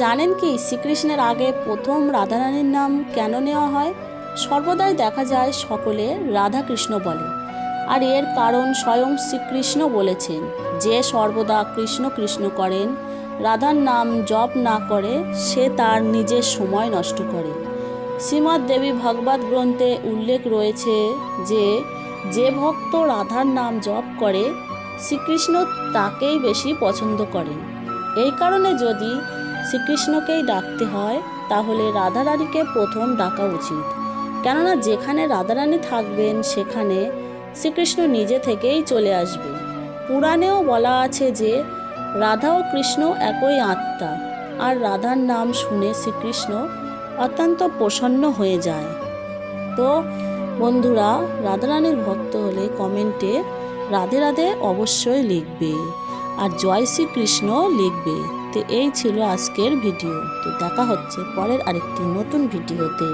জানেন কি শ্রীকৃষ্ণের আগে প্রথম রাধারানীর নাম কেন নেওয়া হয়? সর্বদাই দেখা যায় সকলে রাধা কৃষ্ণ বলে। আর এর কারণ স্বয়ং শ্রীকৃষ্ণ বলেছেন, যে সর্বদা কৃষ্ণ কৃষ্ণ করেন, রাধার নাম জপ না করে সে তার নিজের সময় নষ্ট করে। শ্রীমৎ দেবী ভগবত গ্রন্থে উল্লেখ রয়েছে যে যে ভক্ত রাধার নাম জপ করে, শ্রীকৃষ্ণ তাকেই বেশি পছন্দ করেন। এই কারণে যদি শ্রীকৃষ্ণকেই ডাকতে হয়, তাহলে রাধারানীকে প্রথম ডাকা উচিত। কেননা যেখানে রাধারানী থাকবেন, সেখানে শ্রীকৃষ্ণ নিজে থেকেই চলে আসবে পুরাণেও বলা আছে যে, রাধা ও কৃষ্ণ একই আত্মা, আর রাধার নাম শুনে শ্রীকৃষ্ণ অত্যন্ত প্রসন্ন হয়ে যায়। তো, বন্ধুরা, রাধারানীর ভক্ত হলে কমেন্টে রাধে রাধে অবশ্যই লিখবে, আর জয় শ্রীকৃষ্ণ লিখবে। তো এই ছিল আজকের ভিডিও। তো দেখা হচ্ছে পরের আরেকটি নতুন ভিডিওতে।